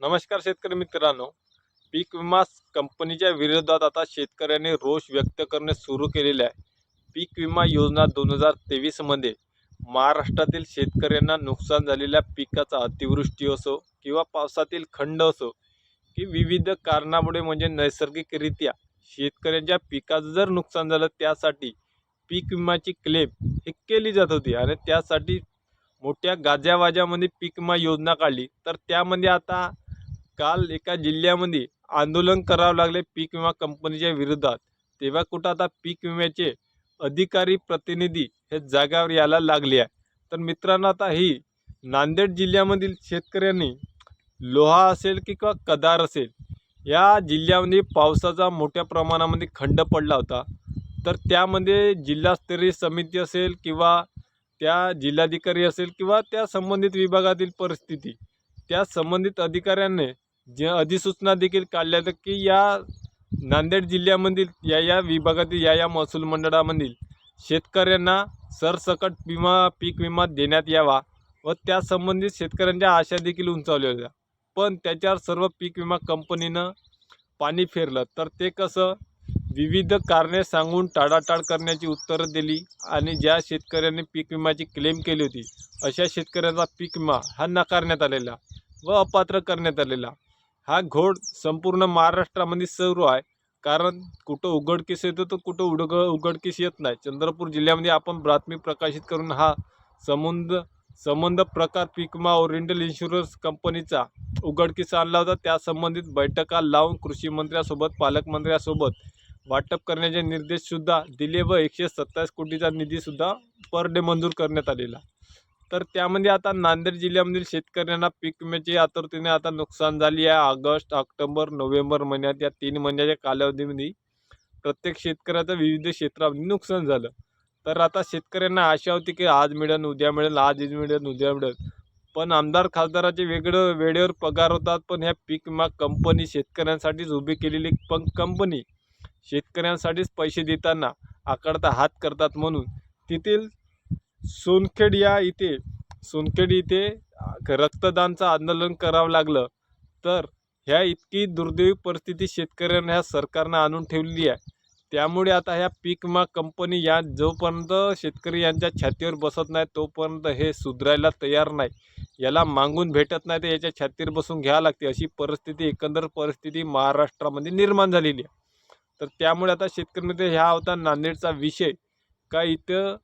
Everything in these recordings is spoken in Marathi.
नमस्कार शेतकरी मित्रांनो. पीक विमा कंपनीच्या विरोधात आता शेतकऱ्यांनी रोष व्यक्त करणे सुरू केलेले आहे. पीक विमा योजना दोन हजार तेवीसमध्ये महाराष्ट्रातील शेतकऱ्यांना नुकसान झालेल्या पिकाचा अतिवृष्टी असो किंवा पावसातील खंड असो की विविध कारणामुळे म्हणजे नैसर्गिकरित्या शेतकऱ्यांच्या पिकाचं जर नुकसान झालं त्यासाठी पीक विमाची क्लेम ही केली जात होती आणि त्यासाठी मोठ्या गाजावाजामध्ये पीक विमा योजना काढली. तर त्यामध्ये आता काल एका जिल्ह्यामध्ये आंदोलन करावं लागले पीक विमा कंपनीच्या विरोधात. तेव्हा कुठं आता पीक विम्याचे अधिकारी प्रतिनिधी हे जागावर यायला लागले आहे तर मित्रांनो आता ही नांदेड जिल्ह्यामधील शेतकऱ्यांनी लोहा असेल किंवा कदार असेल या जिल्ह्यामध्ये पावसाचा मोठ्या प्रमाणामध्ये खंड पडला होता. तर त्यामध्ये जिल्हास्तरीय समिती असेल किंवा त्या जिल्हाधिकारी असेल किंवा त्या संबंधित विभागातील परिस्थिती त्या संबंधित अधिकाऱ्यांनी जे अधिसूचना देखील काढल्या तर की या नांदेड जिल्ह्यामधील या या विभागातील या या महसूल मंडळामधील शेतकऱ्यांना सरसकट विमा पीक विमा देण्यात यावा व त्या संबंधित शेतकऱ्यांच्या आशा देखील उंचावल्या होत्या. पण त्याच्यावर सर्व पीक विमा कंपनीनं पाणी फेरलं. तर ते कसं? विविध कारणे सांगून टाळाटाळ करण्याची उत्तरं दिली आणि ज्या शेतकऱ्यांनी पीक विम्याची क्लेम केली होती अशा शेतकऱ्यांचा पीक विमा हा नकारण्यात आलेला व अपात्र करण्यात आलेला. हा घोड संपूर्ण महाराष्ट्रामध्ये सुरू आहे. कारण कुठं उघडकीस येतो तर कुठं उडग उघडकीस येत नाही. चंद्रपूर जिल्ह्यामध्ये आपण बातमी प्रकाशित करून हा संबंध संबंध प्रकार पिकमा ओरिएंटल इन्शुरन्स कंपनीचा उघडकीस आणला होता. त्या संबंधित बैठका लावून कृषी मंत्र्यासोबत पालकमंत्र्यासोबत वाटप करण्याचे निर्देशसुद्धा दिले व एकशे सत्तावीस कोटीचा निधीसुद्धा पर डे मंजूर करण्यात आलेला. तर त्यामध्ये आता नांदेड जिल्ह्यामधील शेतकऱ्यांना पीक विम्याची आतुरतेने आता नुकसान झाली आहे. ऑगस्ट ऑक्टोबर नोव्हेंबर महिन्यात या तीन महिन्याच्या कालावधीमध्ये प्रत्येक शेतकऱ्याचं विविध क्षेत्रामध्ये नुकसान झालं. तर आता शेतकऱ्यांना आशा होती की आज मिळेल उद्या मिळेल आज मिळेल उद्या मिळेल. पण आमदार खासदाराचे वेगळं वेळेवर पगार होतात पण ह्या पीक विमा कंपनी शेतकऱ्यांसाठीच उभी केलेली पण कंपनी शेतकऱ्यांसाठीच पैसे देताना आकडता हात करतात म्हणून. तेथील सोनखेड या इथे सोनखेड इथे रक्तदानचं आंदोलन करावं लागलं. तर ह्या इतकी दुर्दैवी परिस्थिती शेतकऱ्यांना ह्या सरकारनं आणून ठेवलेली आहे. त्यामुळे आता ह्या पीक विमा कंपनी या जोपर्यंत शेतकरी यांच्या छातीवर बसत नाही तोपर्यंत हे सुधारायला तयार नाही. याला मागून भेटत नाही तर याच्या छातीवर बसून घ्यावं लागते अशी परिस्थिती एकंदर परिस्थिती महाराष्ट्रामध्ये निर्माण झालेली आहे. तर त्यामुळे आता शेतकऱ्यांमध्ये ह्या होता नांदेडचा विषय. का इथं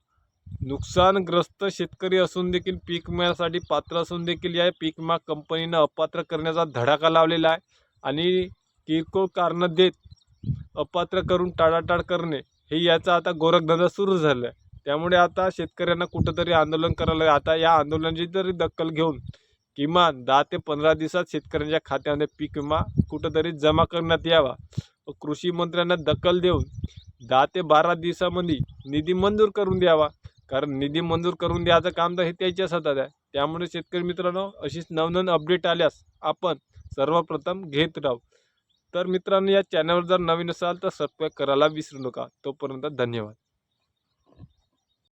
नुकसानग्रस्त शेतकरी असून देखील पीक विम्यासाठी पात्र असून देखील या पीक विमा कंपनीनं अपात्र करण्याचा धडाका लावलेला आहे. आणि किरकोळ कारणं देत अपात्र करून टाळाटाळ करणे हे याचा आता गोरखधंदा सुरू झाला आहे त्यामुळे आता शेतकऱ्यांना कुठंतरी आंदोलन करायला लागेल आता या आंदोलनाची तरी दखल घेऊन किमान दहा ते पंधरा दिवसात शेतकऱ्यांच्या खात्यामध्ये पीक विमा कुठंतरी जमा करण्यात यावा. व कृषी मंत्र्यांना दखल देऊन दहा ते बारा दिवसामध्ये निधी मंजूर करून द्यावा. कारण निधी मंजूर करून द्यायचं काम तर हे त्याच्याच हातात आहे. त्यामुळे शेतकरी मित्रांनो अशीच नवनवीन अपडेट आल्यास आपण सर्वप्रथम घेत राहू. तर मित्रांनो या चॅनलवर जर नवीन असाल तर सबस्क्राईब करायला विसरू नका. तोपर्यंत धन्यवाद.